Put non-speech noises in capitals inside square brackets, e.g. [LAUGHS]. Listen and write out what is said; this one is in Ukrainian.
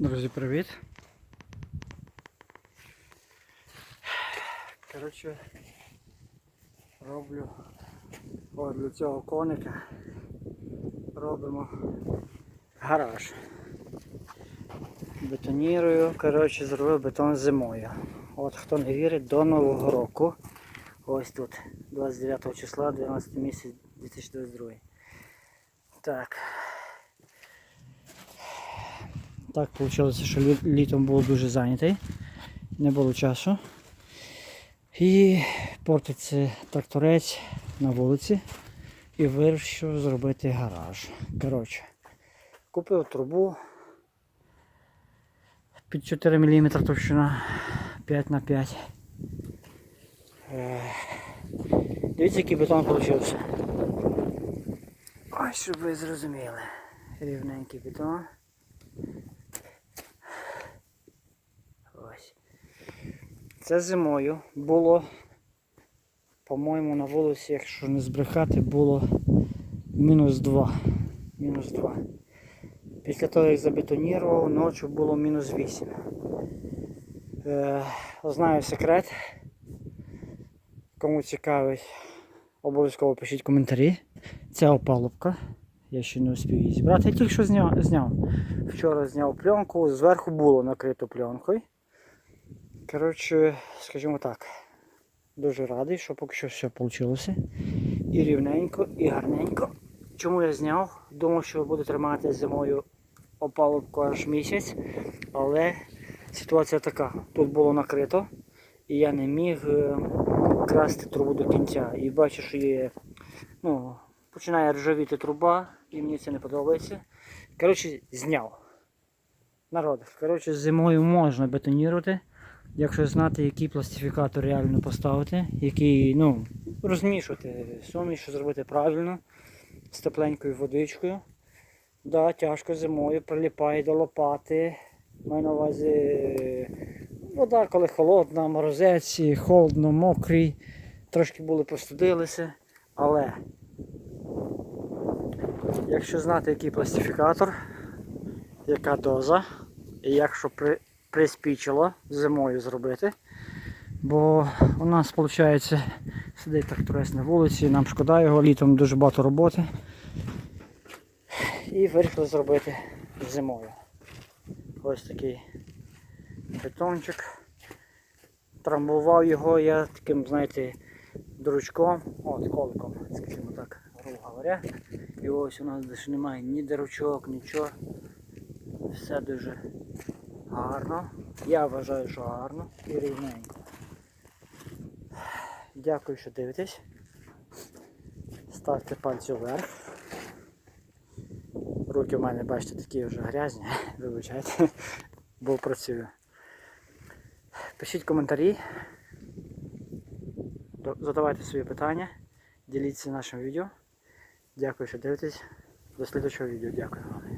Друзі, привіт. Коротше, роблю от для цього коника робимо гараж. Бетонірую, коротше, зробив бетон зимою. От хто не вірить, до Нового року. Ось тут, 29 числа, 12 місяць 2022. Так. Так вийшло, що лі- літом був дуже зайнятий, не було часу. І портиться тракторець на вулиці і вирішив зробити гараж. Коротше, купив трубу під 4 мм товщина 5 на 5 Е, Дивіться, який бетон вийшов. Ось, щоб ви зрозуміли. Рівненький бетон. Це зимою було, по-моєму, на вулиці, якщо не збрехати, було мінус 2. Мінус 2. Після того, як забетонірував, ночі було мінус 8. Е, знаю секрет. Кому цікавить, обов'язково пишіть коментарі. Це опалубка. Я ще не успів її зібрати. Я тільки що зняв. зняв. Вчора зняв пленку, зверху було накрито пленкою. Коротше, скажімо так, дуже радий, що поки що все вийшло. І рівненько, і гарненько. Чому я зняв? Думав, що буду тримати зимою опалубку аж місяць, але ситуація така. Тут було накрито, і я не міг е, красти трубу до кінця. І бачу, що є, ну, починає ржавіти труба, і мені це не подобається. Коротше, зняв. Народ, коротше, зимою можна бетонірувати, якщо знати, який пластифікатор реально поставити, який, ну, розмішувати суміш, зробити правильно, з тепленькою водичкою. Да, тяжко зимою приліпає до лопати. Маю на увазі вода, коли холодна, морозець, холодно, мокрий, трошки були простудилися, але якщо знати, який пластифікатор, яка доза, і якщо при, приспічило зимою зробити, бо у нас виходить сидить тракторець на вулиці, нам шкода його, літом дуже багато роботи. І вирішили зробити зимою. Ось такий бетончик. Трамбував його я таким, знаєте, дурачком, от коликом, скажімо так, грубо говоря. І ось у нас більше немає ні дирочок, нічого. Все дуже гарно. Я вважаю, що гарно і рівненько. Дякую, що дивитесь. Ставте пальці вверх. Руки в мене, бачите, такі вже грязні, [LAUGHS] вибачайте, бо працюю. Пишіть коментарі, задавайте свої питання, діліться нашим відео. Дякую, що дивитесь. До слідчого відео. Дякую.